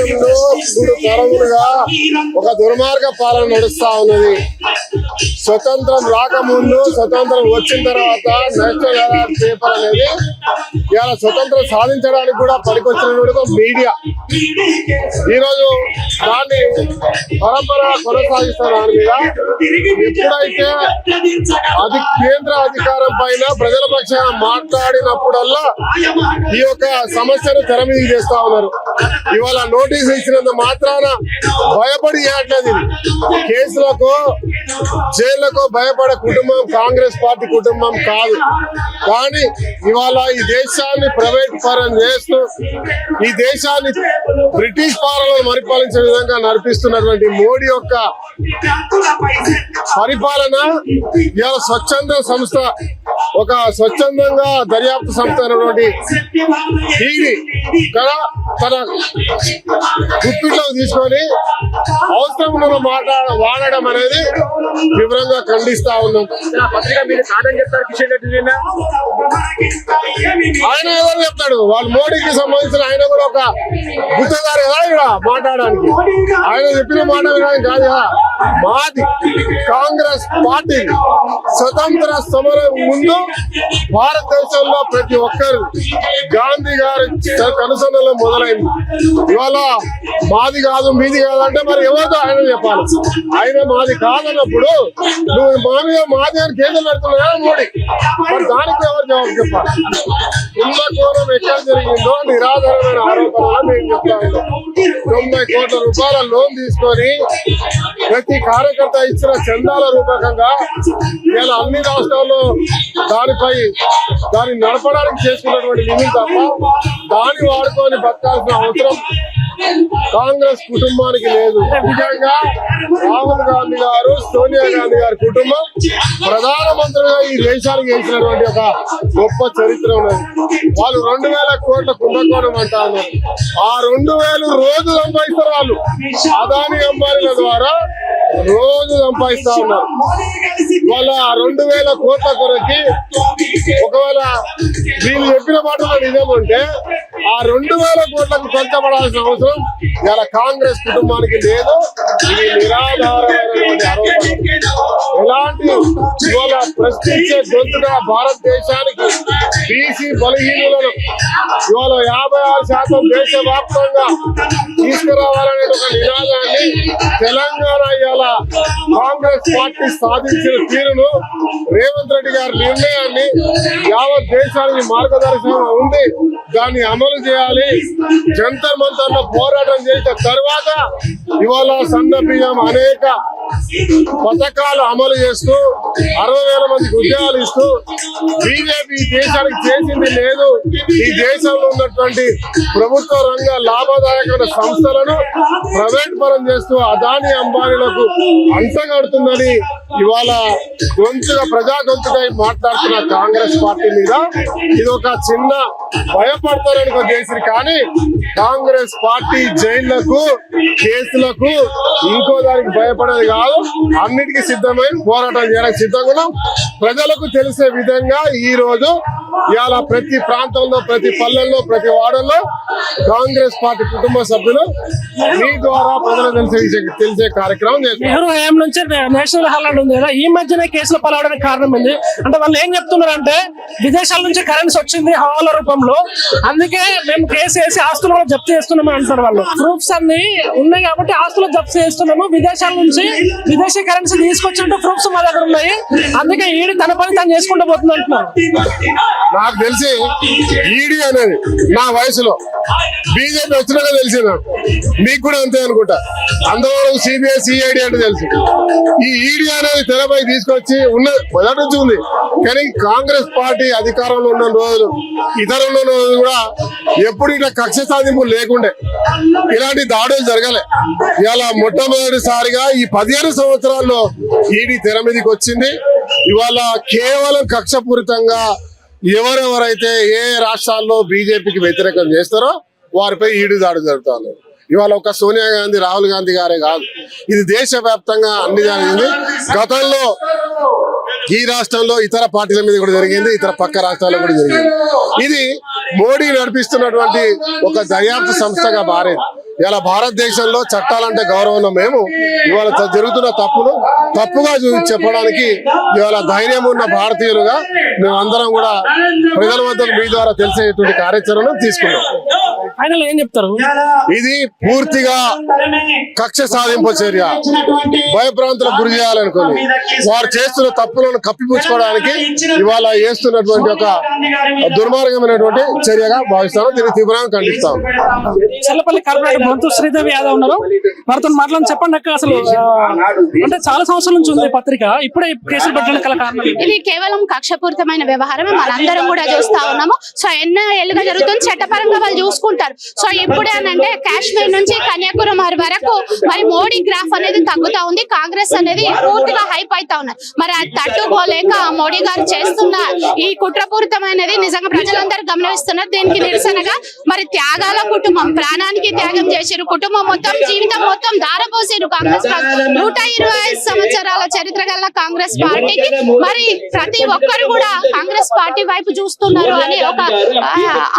దేశంలో మూడు తరములుగా ఒక దుర్మార్గ పాలన నడుస్తా ఉన్నది. స్వతంత్రం రాకముందు స్వతంత్రం వచ్చిన తర్వాత నేషనల్ హెరాల్డ్ పేపర్ అనేది ఇవాళ స్వతంత్రం సాధించడానికి కూడా పనికొచ్చిన మీడియా. ఈరోజు దాన్ని పరంపర కొనసాగిస్తారు దాని మీద. ఎప్పుడైతే అది కేంద్ర అధికారం పైన ప్రజల పక్షాన మాట్లాడినప్పుడల్లా ఈ యొక్క సమస్యను తెర మీద చేస్తా ఉన్నారు. ఇవాళ నోటీస్ ఇచ్చినంత మాత్రాన భయపడి చేయట్లేదు కేసులకు జైళ్ళకు భయపడే కుటుంబం కాంగ్రెస్ పార్టీ కుటుంబం కాదు. కానీ ఇవాళ ఈ దేశాన్ని ప్రైవేట్ పరం చేస్తూ ఈ దేశాన్ని బ్రిటిష్ పాలన పరిపాలించే విధంగా నడిపిస్తున్నటువంటి మోడీ యొక్క పరిపాలన ఇవాళ స్వచ్ఛంద సంస్థ ఒక స్వచ్ఛందంగా దర్యాప్తు సంస్థ అయినటువంటి ఈడీ కదా తన గుప్పిట్లో తీసుకొని అవసరం ఉన్న మాట వాడడం అనేది తీవ్రంగా ఖండిస్తా ఉన్నాం. ఆయన ఎవరు చెప్తాడు? వాళ్ళు మోడీకి సంబంధించిన ఆయన కూడా ఒక గుత్తదారు కదా ఇక్కడ మాట్లాడడానికి. ఆయన చెప్పిన మాట వినడానికి కాదు కదా. మాది కాంగ్రెస్ పార్టీ స్వతంత్ర సమరం ముందు భారతదేశంలో ప్రతి ఒక్కరు గాంధీ గారి కనుసన్నలో మొదలైంది ఇవాళ మాది కాదు మీది కాదు అంటే మరి ఎవరితో ఆయన చెప్పాలి. ఆయన మాది కాదన్నప్పుడు నువ్వు మా మీద మాది అని కేంద్రం పెడుతున్నావు మోడీ? మరి దానికి ఎవరు జవాబు చెప్పాలి? కుంభకోణం ఎక్కడ జరిగిందో నిరాధారమైన ఆరోపణ నేను చెప్తా తొంభై కోట్ల రూపాయల లోన్ తీసుకొని ప్రతి కార్యకర్త ఇచ్చిన చందాల రూపకంగా ఇలా అన్ని రాష్ట్రాల్లో దానిపై దాన్ని నడపడానికి చేసుకున్నటువంటి నిధులు తప్ప దాన్ని వాడుకొని బతకాల్సిన అవసరం కాంగ్రెస్ కుటుంబానికి లేదు. ముఖ్యంగా రాహుల్ గాంధీ గారు సోనియా గాంధీ గారి కుటుంబం ప్రధానమంత్రిగా ఈ దేశానికి వేసినటువంటి ఒక గొప్ప చరిత్ర ఉన్నది. వాళ్ళు రెండు వేల కోట్ల కుంభకోణం అంటారు. ఆ రెండు వేలు రోజు సంపాదిస్తారు వాళ్ళు. అదాని అంబానీల ద్వారా రోజు సంపాదిస్తా ఉన్నారు. వాళ్ళ ఆ రెండు వేల కోట్ల కొరకి ఒకవేళ వీళ్ళు చెప్పిన మాటలో నిజమంటే ఆ రెండు వేల కోట్లకు పెంచబడాల్సిన అవసరం ఇలా కాంగ్రెస్ కుటుంబానికి లేదు. ఇది నిరాధారమైనటువంటి ఆరోపణలు ఎలాంటి ఇవాళ ప్రశ్నించే గొంతుగా భారతదేశానికి బీసీ బలహీనులను ఇవాళ యాభై ఆరు శాతం దేశవ్యాప్తంగా తీసుకురావాలనే ఒక నినాదాన్ని తెలంగాణ ఇవాళ కాంగ్రెస్ పార్టీ సాధించిన తీరును రేవంత్ రెడ్డి గారి నిర్ణయాన్ని యావత్ దేశానికి మార్గదర్శనం ఉంది. దాన్ని అమలు చేయాలి. జంతర్ మంతర్ పోరాటం చేసిన తర్వాత ఇవాళ సన్న బియ్యం అనేక పథకాలు అమలు చేస్తూ అరవై వేల మందికి ఉద్యోగాలు ఇస్తూ బీజేపీ ఈ దేశానికి చేసింది లేదు. ఈ దేశంలో ఉన్నటువంటి ప్రభుత్వ రంగ లాభదాయకమైన సంస్థలను ప్రైవేట్ పరం చేస్తూ అదాని అంబానీలకు అంటగడుతుందని ఇవాళ గొంతుగా ప్రజా గొంతుగా మాట్లాడుతున్న కాంగ్రెస్ పార్టీ మీద ఇది ఒక చిన్న భయపడతారని చేసింది కానీ కాంగ్రెస్ పార్టీ జైళ్ళకు కేసులకు ఇంకో దానికి భయపడేది కాదు. అన్నిటికీ సిద్ధమైన పోరాటం చేయడానికి సిద్ధంగా ప్రజలకు తెలిసే విధంగా ఈ రోజు ఇవాళ ప్రతి ప్రాంతంలో ప్రతి పల్లెల్లో ప్రతి వాడల్లో కాంగ్రెస్ పార్టీ కుటుంబ సభ్యులు మీ ద్వారా ప్రజలు తెలిసే తెలిసే కార్యక్రమం చేస్తారు నెహ్రూ ఉంది కదా ఈ మధ్యనే కేసులు పాలవడానికి కారణం ఏంది? అంటే వాళ్ళు ఏం చెప్తున్నారు అంటే విదేశాల నుంచి కరెన్సీ వచ్చింది హవాల రూపంలో. అందుకే మేము కేసు వేసి ఆస్తులు కూడా జప్తు చేస్తున్నామని అంటారు వాళ్ళు. ప్రూఫ్స్ అన్ని ఉన్నాయి కాబట్టి ఆస్తులు జప్తు చేస్తున్నాము. విదేశాల నుంచి విదేశీ కరెన్సీ తీసుకొచ్చినట్టు ప్రూఫ్స్ మా దగ్గర ఉన్నాయి. అందుకే ఈడి తన పని తను చేసుకుంటూ పోతుంది అంటున్నారు. నాకు తెలిసి ఈడీ అనేది నా వయసులో బీజేపీ వచ్చినాక తెలిసింది నాకు. మీకు కూడా అంతే అనుకుంటా. అందువల్ల సిబిఐ సిఐడి అంటే తెలుసు. ఈ ఈడీ అనేది తెరపై తీసుకొచ్చి ఉన్న మొదటి నుంచి ఉంది. కానీ కాంగ్రెస్ పార్టీ అధికారంలో ఉన్న రోజులు ఇతరుల రోజులు కూడా ఎప్పుడు ఇట్లా కక్ష సాధింపు లేకుండే. ఇలాంటి దాడులు జరగలే. ఇలా మొట్టమొదటిసారిగా ఈ పదిహేను సంవత్సరాల్లో ఈడీ తెర మీదకి వచ్చింది. ఇవాళ కేవలం కక్షపూరితంగా ఎవరెవరైతే ఏ రాష్ట్రాల్లో బీజేపీకి వ్యతిరేకం చేస్తారో వారిపై ఈడు దాడులు జరుగుతుంది. ఇవాళ ఒక సోనియా గాంధీ రాహుల్ గాంధీ గారే కాదు. ఇది దేశవ్యాప్తంగా అన్ని జరిగింది. గతంలో ఈ రాష్ట్రంలో ఇతర పార్టీల మీద కూడా జరిగింది ఇతర పక్క రాష్ట్రాల్లో కూడా జరిగింది. ఇది మోడీ నడిపిస్తున్నటువంటి ఒక దర్యాప్తు సంస్థగా మారేది. ఇలా భారతదేశంలో చట్టాలంటే గౌరవంలో మేము ఇవాళ జరుగుతున్న తప్పును తప్పుగా చెప్పడానికి ఇవాళ ధైర్యం ఉన్న భారతీయులుగా మేమందరం కూడా ప్రజల వద్దకు మీ ద్వారా తెలిసేటువంటి కార్యాచరణను తీసుకున్నాం. ఫైనల్ ఏం చెప్తారు? ఇది పూర్తిగా కక్ష సాధింపు చర్య. భయభ్రాంతులకు గురి చేయాలనుకుని వారు చేస్తున్న తప్పులను కప్పిపుచ్చుకోవడానికి ఇవాళ చేస్తున్నటువంటి ఒక దుర్మార్గమైనటువంటి చర్యగా భావిస్తాను. దీన్ని తీవ్రంగా ఖండిస్తాం. చెల్లపల్లి కార్పొరేటర్ బొంతు శ్రీదేవి యాదవ్ ఉన్నారు. వారితో మాట్లాడి చెప్పండి అక్క అసలు అంటే చాలా సంవత్సరాల నుంచి ఉంది పత్రిక. ఇప్పుడే కేసులు పెట్టడానికి గల కారణం? ఇది కేవలం కక్షపూరితమైన వ్యవహారమే. మనందరం కూడా చూస్తా ఉన్నాము. సో ఎన్నో ఏళ్ళుగా జరుగుతుంది. చట్టపరంగా వాళ్ళు చూసుకుంటారు. సో ఇప్పుడే ఏంటంటే కాశ్మీర్ నుంచి కన్యాకుమారి వరకు మరి మోడీ గ్రాఫ్ అనేది తగ్గుతా ఉంది. కాంగ్రెస్ అనేది పూర్తిగా హైప్ అవుతా ఉన్నారు మరి అది తట్టుకోలేక మోడీ గారు చేస్తున్న ఈ కుట్రపూరితమైనది నిజంగా ప్రజలందరూ గమనిస్తున్నారు. దీనికి నిరసనగా మరి త్యాగాల కుటుంబం ప్రాణానికి త్యాగం చేసిరు. కుటుంబం మొత్తం జీవితం మొత్తం దారపోసారు కాంగ్రెస్ పార్టీ. నూట ఇరవై ఐదు సంవత్సరాల చరిత్ర గల కాంగ్రెస్ పార్టీకి మరి ప్రతి ఒక్కరు కూడా కాంగ్రెస్ పార్టీ వైపు చూస్తున్నారు అని ఒక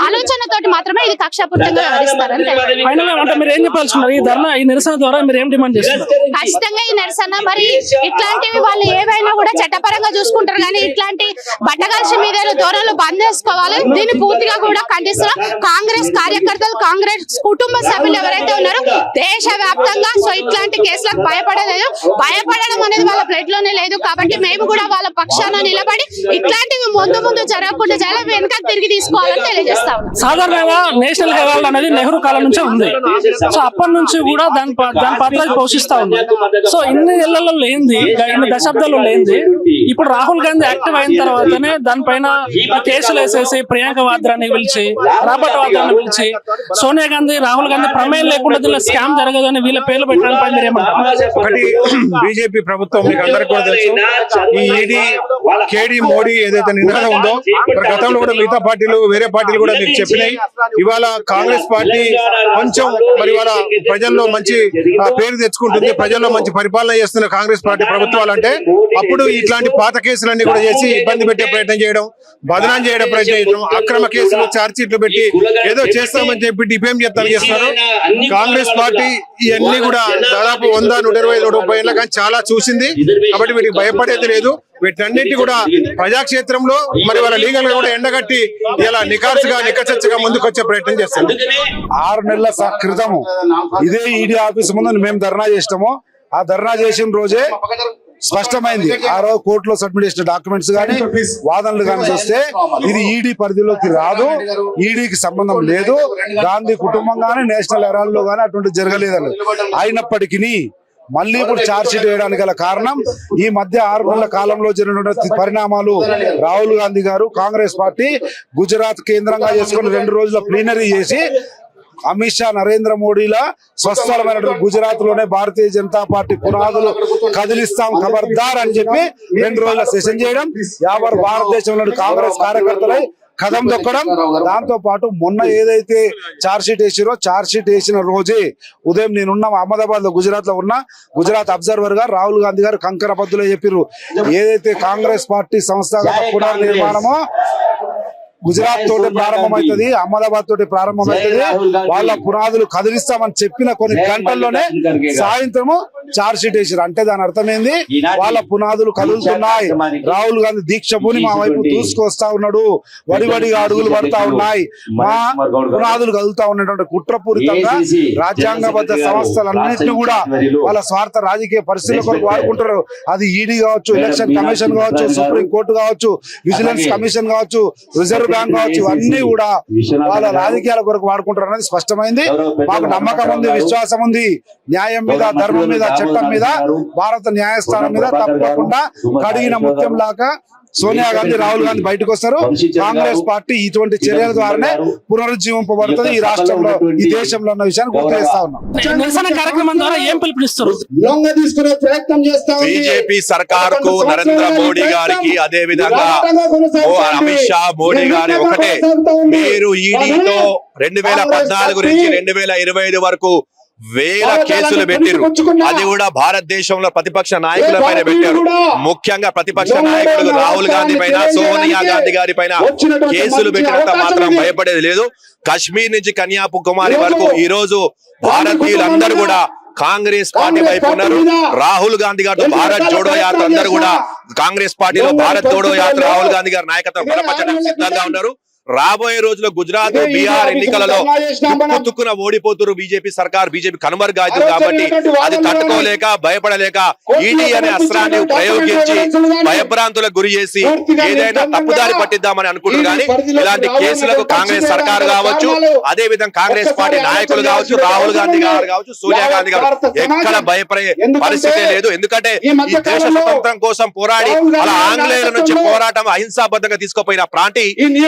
ఆలోచనతోటి మాత్రమే ఇది కక్ష వ్యవహరిస్తారు అంతే ఫైనల్ అంటే మీరు ఏం చెప్పాల్సుకున్నారు ఈ ధర్నా ఈ నిరసన ద్వారా మీరు ఏం డిమాండ్ చేస్తున్నారు? ఖచ్చితంగా ఈ నిరసన మరి ఇట్లాంటివి వాళ్ళు ఏవైనా కూడా చట్టపరంగా చూసుకుంటారు కానీ ఇట్లాంటి బట్టగాల్సి మీద ధోరణులు బంద్ చేసుకోవాలి. దీన్ని పూర్తిగా కూడా ఖండిస్తున్నాం. కాంగ్రెస్ కార్యకర్తలు కాంగ్రెస్ కుటుంబ సభ్యులు ఎవరైతే ఉన్నారో దేశ వ్యాప్తంగా సో ఇట్లాంటి కేసులకు భయపడలేదు. భయపడడం అనేది వాళ్ళ ప్లేట్లోనే లేదు కాబట్టి మేము కూడా వాళ్ళ పక్షాన నిలబడి ఇట్లాంటివి ముందు ముందు జరగకుండా చాలా వెనక తిరిగి తీసుకోవాలని తెలియజేస్తా ఉన్నాం. సాధారణంగా నేషనల్ హెరాల్డ్ అనేది నెహ్రూ కాలం నుంచే ఉంది. సో అప్పటి నుంచి కూడా దాని దాని పాత్ర పోషిస్తా ఉంది. సో ఇన్ని ఇళ్ళలో లేనిది ఇన్ని దశాబ్దాలు లేనిది ఇప్పుడు రాహుల్ గాంధీ యాక్టివ్ అయిన తర్వాతనే దానిపైన కేసులు వేసేసి ప్రియాంక వాద్రాని పిలిచి రాబర్ట్ వాద్రాని పిలిచి సోనియా గాంధీ రాహుల్ గాంధీ ప్రమేయం లేకుండా దీనిలో స్కామ్ జరగదని వీళ్ళ పేర్లు పెట్టడానికి మీరు ఒకటి బీజేపీ ప్రభుత్వం మీకు అందరికి కూడా తెలుసు. ఈ ఈడీ కేడీ మోడీ ఏదైతే నినాదం ఉందో గతంలో కూడా మిగతా పార్టీలు వేరే పార్టీలు కూడా మీకు చెప్పినాయి. ఇవాళ కాంగ్రెస్ పార్టీ కొంచెం మరి వాళ్ళ ప్రజల్లో మంచి పేరు తెచ్చుకుంటుంది ప్రజల్లో మంచి పరిపాలన చేస్తున్న కాంగ్రెస్ పార్టీ ప్రభుత్వాలు అంటే అప్పుడు ఇట్లాంటి పాత కేసులన్నీ కూడా చేసి ఇబ్బంది పెట్టే ప్రయత్నం చేయడం బదనాం చేయడం ప్రయత్నం చేయడం అక్రమ కేసులు ఛార్జ్ షీట్లు పెట్టి ఏదో చేస్తామని చెప్పి డిపేం చేస్తాను చేస్తున్నారు కాంగ్రెస్ పార్టీ ఇవన్నీ కూడా దాదాపు వంద నూట ఇరవై నూట ముప్పై ఏళ్ళ కానీ చాలా చూసింది. కాబట్టి వీటికి భయపడేది లేదు. వీటన్నిటి కూడా ప్రజాక్షేత్రంలో మరి వాళ్ళ లీగల్గా కూడా ఎండగట్టి ఇలా నికార్సుగా నికచచ్చగా ముందుకు వచ్చే ప్రయత్నం చేస్తుంది ఆరు నెలల క్రితము ఇదే ఈడీ ఆఫీస్ ముందు మేము ధర్నా చేసినాము. ఆ ధర్నా చేసిన రోజే స్పష్టమైంది. ఆ రోజు కోర్టులో సబ్మిట్ చేసిన డాక్యుమెంట్స్ గానీ వాదనలు కానీ చూస్తే ఇది ఈడీ పరిధిలోకి రాదు ఈడీకి సంబంధం లేదు గాంధీ కుటుంబం గానీ నేషనల్ హెరాల్డ్లో గానీ అటువంటి జరగలేదని అయినప్పటికీ మళ్ళీ ఇప్పుడు షీట్ వేయడానికి గల కారణం ఈ మధ్య ఆరు నెలల కాలంలో జరిగినటువంటి పరిణామాలు రాహుల్ గాంధీ గారు కాంగ్రెస్ పార్టీ గుజరాత్ కేంద్రంగా చేసుకుని రెండు రోజుల ప్లీనరీ చేసి అమిత్ షా నరేంద్ర మోడీల స్వస్థలమైన గుజరాత్లోనే భారతీయ జనతా పార్టీ పునాదులు కదిలిస్తాం ఖబర్దార్ అని చెప్పి రెండు రోజుల సెషన్ చేయడం యావర్ భారతదేశంలోని కాంగ్రెస్ కార్యకర్తలై కదం దొక్కడం దాంతో పాటు మొన్న ఏదైతే చార్జ్ షీట్ వేసిరో చార్జ్ షీట్ వేసిన రోజే ఉదయం నేనున్న అహ్మదాబాద్లో గుజరాత్లో ఉన్న గుజరాత్ అబ్జర్వర్గా రాహుల్ గాంధీ గారు కంకర పద్దులో చెప్పిర్రు. ఏదైతే కాంగ్రెస్ పార్టీ సంస్థాగత పునర్నిర్మాణమో గుజరాత్ తోటి ప్రారంభమైతుంది అహ్మదాబాద్ తోటి ప్రారంభమైతుంది వాళ్ళ పునాదులు కదిలిస్తామని చెప్పిన కొన్ని గంటల్లోనే సాయంత్రము చార్జ్ షీట్ వేసారు అంటే దాని అర్థం ఏంది వాళ్ళ పునాదులు కదులుతున్నాయి. రాహుల్ గాంధీ దీక్ష భూని మా వైపు దూసుకొస్తా ఉన్నాడు. వడి వడిగా అడుగులు పడతా ఉన్నాయి. మా పునాదులు కదులుతా ఉన్నటువంటి కుట్రపూరితంగా రాజ్యాంగబద్ధ సంస్థలన్నింటినీ కూడా వాళ్ళ స్వార్థ రాజకీయ పరిస్థితుల కొరకు వాడుకుంటారు. అది ఈడీ కావచ్చు ఎలక్షన్ కమిషన్ కావచ్చు సుప్రీం కోర్టు కావచ్చు విజిలెన్స్ కమిషన్ కావచ్చు రిజర్వ్ బ్యాంక్ కావచ్చు ఇవన్నీ కూడా వాళ్ళ రాజకీయాల కొరకు వాడుకుంటారు అనేది స్పష్టమైంది. మాకు నమ్మకం ఉంది విశ్వాసం ఉంది. న్యాయం మీద ధర్మం మీద చట్టం మీద భారత న్యాయస్థానం మీద తప్పకుండా కడిగిన ముత్యం లాగా సోనియా గాంధీ రాహుల్ గాంధీ బయటకు వస్తారు కాంగ్రెస్ పార్టీ ఇటువంటి చర్యల ద్వారానే పునరుజ్జీవింపబడుతుంది ఈ రాష్ట్రంలో ఈ దేశంలో ఉన్న విషయాన్ని గుర్తు చేస్తా ఉన్నాం. నిరసన కార్యక్రమం ద్వారా ఏం పిలుపునిస్తారు? లొంగ తీసుకునే ప్రయత్నం చేస్తా ఉంది. బీజేపీ సర్కార్కు నరేంద్ర మోడీ గారికి అదే విధంగా అమిత్ షా మోడీ గారి ఒకటే. మీరు ఈడీతో రెండు వేల పద్నాలుగు నుంచి రెండు వేల ఇరవై ఐదు వరకు వేల కేసులు పెట్టారు అది కూడా భారతదేశంలో ప్రతిపక్ష నాయకుల పైన పెట్టారు. ముఖ్యంగా ప్రతిపక్ష నాయకులు రాహుల్ గాంధీ పైన సోనియా గాంధీ గారి పైన కేసులు పెట్టినంత మాత్రం భయపడేది లేదు. కాశ్మీర్ నుంచి కన్యాకుమారి వరకు ఈ రోజు భారతీయులందరూ కూడా కాంగ్రెస్ పార్టీ వైపు ఉన్నారు. రాహుల్ గాంధీ గారు భారత్ జోడో యాత్ర అందరూ కూడా కాంగ్రెస్ పార్టీలో భారత్ జోడో యాత్ర రాహుల్ గాంధీ గారి నాయకత్వం బలపరచడానికి సిద్ధంగా ఉన్నారు. రాబోయే రోజుల్లో గుజరాత్ బీహార్ ఎన్నికలలో తుక్కు తుక్కున ఓడిపోతున్నారు బీజేపీ సర్కార్. బీజేపీ కనుమరుగాయదు కాబట్టి అది తట్టుకోలేక భయపడలేక ఈడీ అనే అస్త్రాన్ని ప్రయోగించి భయభ్రాంతులకు గురి చేసి ఏదైనా తప్పుదారి పట్టిద్దామని అనుకుంటారు కానీ ఇలాంటి కేసులకు కాంగ్రెస్ సర్కార్ కావచ్చు అదే విధంగా కాంగ్రెస్ పార్టీ నాయకులు కావచ్చు రాహుల్ గాంధీ గారు కావచ్చు సోనియా గాంధీ గారు ఎక్కడ భయపడే పరిస్థితి లేదు. ఎందుకంటే ఈ దేశ స్వతంత్రం కోసం పోరాడి అలా ఆంగ్లేయుల నుంచి పోరాటం అహింసాబద్ధంగా తీసుకుపోయిన పార్టీ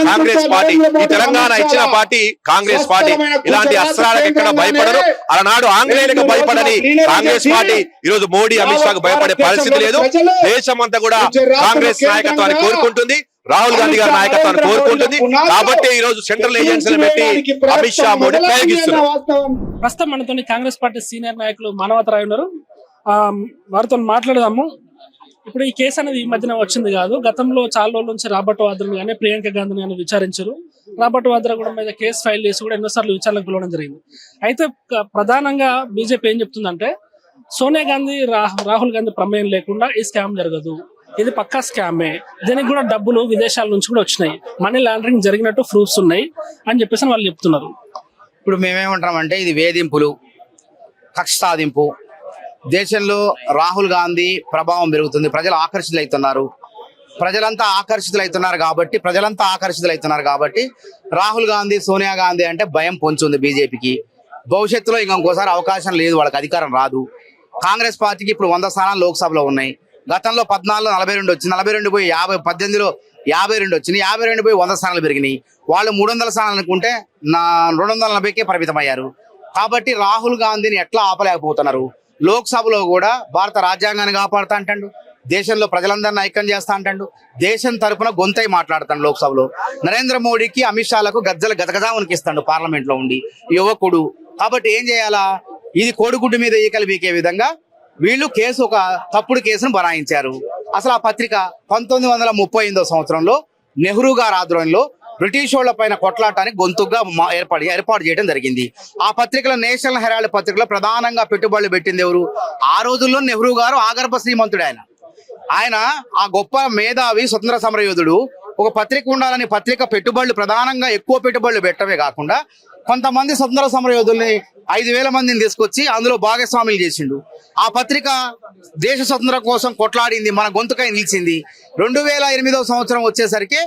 కాంగ్రెస్ పార్టీ. ఈ తెలంగాణ ఇచ్చిన పార్టీ కాంగ్రెస్ పార్టీ. ఇలాంటి అస్త్రాలకు ఎక్కడ భయపడరు. అలనాడు ఆంగ్లేయులకు భయపడని కాంగ్రెస్ పార్టీ. ఈ రోజు మోడీ అమిత్ షాకు భయపడే పరిస్థితి లేదు. దేశమంతా కూడా కాంగ్రెస్ నాయకత్వాన్ని కోరుకుంటుంది. రాహుల్ గాంధీ గారి నాయకత్వాన్ని కోరుకుంటుంది. కాబట్టి ఈ రోజు సెంట్రల్ ఏజెన్సీలు పెట్టి అమిత్ షా మోడీ ప్రయోగిస్తున్నారు. ప్రస్తుతం మనతో కాంగ్రెస్ పార్టీ సీనియర్ నాయకులు మానవతరాయ్ ఉన్నారు. ఆ, వారితో మాట్లాడదాము. ఇప్పుడు ఈ కేసు అనేది ఈ మధ్యన వచ్చింది కాదు. గతంలో చాలా రోజుల నుంచి రాబర్ట్ వాద్రని కానీ ప్రియాంక గాంధీని కానీ విచారించారు. రాబర్ట్ వాద్రా కూడా మీద కేసు ఫైల్ చేసి కూడా ఎన్నోసార్లు విచారణకు పిలవడం జరిగింది. అయితే ప్రధానంగా బీజేపీ ఏం చెప్తుందంటే సోనియా గాంధీ రాహుల్ గాంధీ ప్రమేయం లేకుండా ఈ స్కామ్ జరగదు. ఇది పక్కా స్కామే. దీనికి కూడా డబ్బులు విదేశాల నుంచి కూడా వచ్చినాయి. మనీ లాండరింగ్ జరిగినట్టు ప్రూఫ్స్ ఉన్నాయి అని చెప్పేసి వాళ్ళు చెప్తున్నారు. ఇప్పుడు మేమేమంటామంటే ఇది వేధింపులు కక్ష సాధింపు దేశంలో రాహుల్ గాంధీ ప్రభావం పెరుగుతుంది. ప్రజలు ఆకర్షితులవుతున్నారు ప్రజలంతా ఆకర్షితులవుతున్నారు కాబట్టి ప్రజలంతా ఆకర్షితులవుతున్నారు కాబట్టి రాహుల్ గాంధీ సోనియా గాంధీ అంటే భయం పొంచుంది బీజేపీకి. భవిష్యత్తులో ఇంకొకసారి ఇంకోసారి అవకాశం లేదు వాళ్ళకి అధికారం రాదు. కాంగ్రెస్ పార్టీకి ఇప్పుడు వంద స్థానాలు లోక్సభలో ఉన్నాయి. గతంలో పద్నాలుగులో నలభై రెండు వచ్చింది. నలభై రెండు పోయి యాభై పద్దెనిమిదిలో యాభై రెండు వచ్చింది. యాభై రెండు పోయి వంద స్థానాలు పెరిగినాయి. వాళ్ళు మూడు వందల స్థానాలు అనుకుంటే నా రెండు వందల నలభైకే పరిమితమయ్యారు. కాబట్టి రాహుల్ గాంధీని ఎట్లా ఆపలేకపోతున్నారు? లోక్సభలో కూడా భారత రాజ్యాంగాన్ని కాపాడుతా అంటాడు. దేశంలో ప్రజలందరినీ ఐక్యం చేస్తా అంటాడు. దేశం తరఫున గొంతై మాట్లాడతాడు లోక్సభలో. నరేంద్ర మోడీకి అమిత్ షాలకు గద్దలు గదగదా ఉనికిస్తాడు పార్లమెంట్లో ఉండి యువకుడు. కాబట్టి ఏం చేయాలా? ఇది కోడిగుడ్డు మీద ఈకలు బీకే విధంగా వీళ్ళు కేసు ఒక తప్పుడు కేసును బనాయించారు. అసలు ఆ పత్రిక పంతొమ్మిది వందల ముప్పై ఎనిమిదో సంవత్సరంలో నెహ్రూ గారు ఆధ్వర్యంలో బ్రిటిష్ వాళ్ళ పైన కొట్లాటానికి గొంతుగా ఏర్పాటు ఏర్పాటు చేయడం జరిగింది. ఆ పత్రికలో నేషనల్ హెరాల్డ్ పత్రికలో ప్రధానంగా పెట్టుబడులు పెట్టింది ఎవరు? ఆ రోజుల్లో నెహ్రూ గారు ఆగర్భ శ్రీమంతుడు ఆయన. ఆయన ఆ గొప్ప మేధావి స్వతంత్ర సమరయోధుడు. ఒక పత్రిక ఉండాలని పత్రిక పెట్టుబడులు ప్రధానంగా ఎక్కువ పెట్టుబడులు పెట్టడమే కాకుండా కొంతమంది స్వతంత్ర సమరయోధుల్ని ఐదు వేల మందిని తీసుకొచ్చి అందులో భాగస్వాములు చేసిండు. ఆ పత్రిక దేశ స్వతంత్రం కోసం కొట్లాడింది మన గొంతుకై నిలిచింది. రెండు వేల ఎనిమిదవ సంవత్సరం వచ్చేసరికి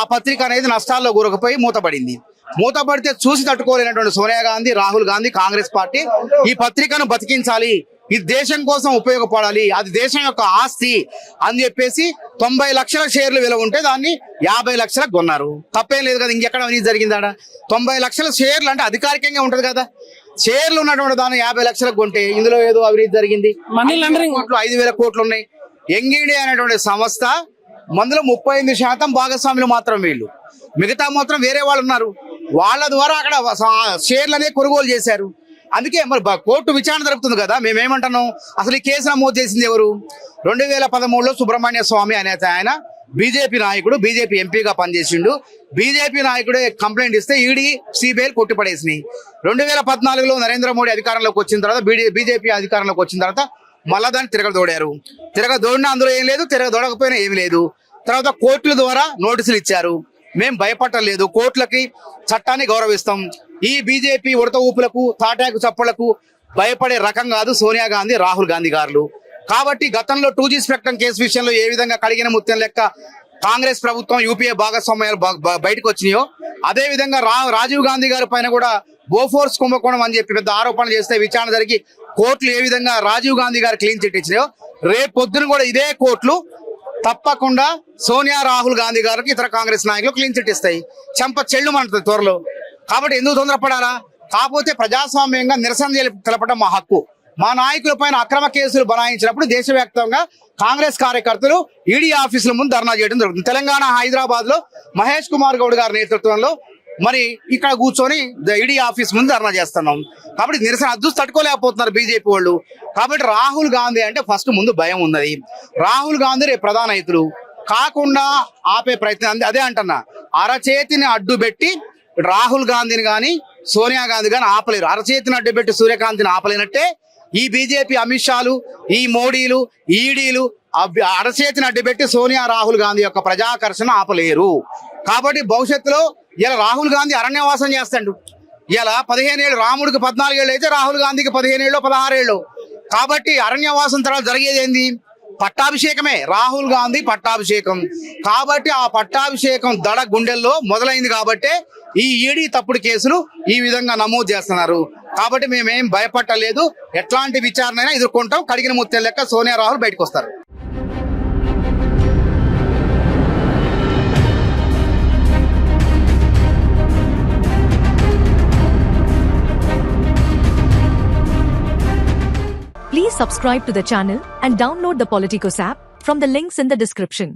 ఆ పత్రిక అనేది నష్టాల్లో గురకపోయి మూతపడింది. మూతపడితే చూసి తట్టుకోలేనటువంటి సోనియా గాంధీ రాహుల్ గాంధీ కాంగ్రెస్ పార్టీ ఈ పత్రికను బతికించాలి. ఇది దేశం కోసం ఉపయోగపడాలి అది దేశం యొక్క ఆస్తి అని చెప్పేసి తొంభై లక్షల షేర్లు విలువ ఉంటే దాన్ని యాభై లక్షలకు కొన్నారు. తప్పేం లేదు కదా ఇంకెక్కడ అవినీతి జరిగిందాడ తొంభై లక్షల షేర్లు అంటే అధికారికంగా ఉంటది కదా. షేర్లు ఉన్నటువంటి దాన్ని యాభై లక్షలకు కొంటే ఇందులో ఏదో అవినీతి జరిగింది. మనీ లాండరింగ్ కోట్లు ఐదు వేల కోట్లు ఉన్నాయి. యంగ్ ఇండియా అనేటువంటి సంస్థ మందులో ముప్పై ఎనిమిది శాతం భాగస్వాములు మాత్రం వీళ్ళు. మిగతా మాత్రం వేరే వాళ్ళు ఉన్నారు. వాళ్ళ ద్వారా అక్కడ షేర్లు కొనుగోలు చేశారు. అందుకే మరి బ- కోర్టు విచారణ జరుపుతుంది కదా మేమేమంటున్నాం? అసలు ఈ కేసు నమోదు చేసింది ఎవరు? రెండు వేల పదమూడులో సుబ్రహ్మణ్య స్వామి అనే ఆయన బీజేపీ నాయకుడు బీజేపీ ఎంపీగా పనిచేసిండు. బీజేపీ నాయకుడే కంప్లైంట్ ఇస్తే ఈడీ సిబిఐలు కొట్టిపడేసినాయి రెండు వేల పద్నాలుగులో నరేంద్ర మోడీ అధికారంలోకి వచ్చిన తర్వాత బీజేపీ అధికారంలోకి వచ్చిన తర్వాత మళ్ళా దాన్ని తిరగదోడారు. తిరగదోడినా అందులో ఏం లేదు తిరగదోడకపోయినా ఏమీ లేదు. తర్వాత కోర్టుల ద్వారా నోటీసులు ఇచ్చారు. మేం భయపడలేదు కోర్టులకి చట్టాన్ని గౌరవిస్తాం. ఈ బీజేపీ ఉడత ఊపులకు తాటాకు చప్పలకు భయపడే రకం కాదు సోనియా గాంధీ రాహుల్ గాంధీ గారు కాబట్టి గతంలో టూ జీ స్పెక్ట్రమ్ కేసు విషయంలో ఏ విధంగా కడిగిన ముత్యం లెక్క కాంగ్రెస్ ప్రభుత్వం యూపీఏ భాగస్వామ్యాలు బయటకు వచ్చినాయో అదే విధంగా రా రాజీవ్ గాంధీ గారి పైన కూడా బోఫోర్స్ కుంభకోణం అని చెప్పి పెద్ద ఆరోపణలు చేస్తే విచారణ జరిగి కోర్టులు ఏ విధంగా రాజీవ్ గాంధీ గారు క్లీన్ చిట్ ఇచ్చినాయో రేపు పొద్దున కూడా ఇదే కోర్టులు తప్పకుండా సోనియా రాహుల్ గాంధీ గారికి ఇతర కాంగ్రెస్ నాయకులు క్లీన్ చిట్ ఇస్తాయి. చెంప చెల్లు త్వరలో. కాబట్టి ఎందుకు తొందరపడాలా? కాకపోతే ప్రజాస్వామ్యంగా నిరసన తెలపడం మా హక్కు. మా నాయకుల పైన అక్రమ కేసులు బనాయించినప్పుడు దేశవ్యాప్తంగా కాంగ్రెస్ కార్యకర్తలు ఈడీ ఆఫీసుల ముందు ధర్నా చేయడం జరుగుతుంది. తెలంగాణ హైదరాబాద్లో మహేష్ కుమార్ గౌడ్ గారి నేతృత్వంలో మరి ఇక్కడ కూర్చొని ఈడీ ఆఫీస్ ముందు ధర్నా చేస్తున్నాం. కాబట్టి నిరసన అద్దు తట్టుకోలేకపోతున్నారు బీజేపీ వాళ్ళు. కాబట్టి రాహుల్ గాంధీ అంటే ఫస్ట్ ముందు భయం ఉన్నది. రాహుల్ గాంధీ రేపు ప్రధాన రైతులు కాకుండా ఆపే ప్రయత్నం అంది- అదే అంటున్నా. అరచేతిని అడ్డు పెట్టి రాహుల్ గాంధీని కానీ సోనియా గాంధీ కానీ ఆపలేరు. అరచేతిని అడ్డుపెట్టి సూర్యకాంతిని ఆపలేనట్టే ఈ బీజేపీ అమిత్ షాలు ఈ మోడీలు ఈడీలు అభ్య- అరచేతిని అడ్డుపెట్టి సోనియా రాహుల్ గాంధీ యొక్క ప్రజాకర్షణ ఆపలేరు. కాబట్టి భవిష్యత్తులో ఇలా రాహుల్ గాంధీ అరణ్యవాసం చేస్తాడు. ఇలా పదిహేను ఏళ్ళు రాముడికి పద్నాలుగేళ్ళు అయితే రాహుల్ గాంధీకి పదిహేను ఏళ్ళు పదహారేళ్ళు కాబట్టి అరణ్యవాసం తర్వాత జరిగేది ఏంది? పట్టాభిషేకమే. రాహుల్ గాంధీ పట్టాభిషేకం. కాబట్టి ఆ పట్టాభిషేకం దడ గుండెల్లో మొదలైంది కాబట్టి ఈ ఈడీ తప్పుడు కేసులు ఈ విధంగా నమోదు చేస్తున్నారు కాబట్టి మేమేం భయపడలేదు ఎట్లాంటి విచారణ అయినా ఎదుర్కొంటాం కడిగిన ముత్యం లెక్క సోనియా రాహుల్ బయటకు వస్తారు Please subscribe to the channel and download the Politicos app from the links in the description.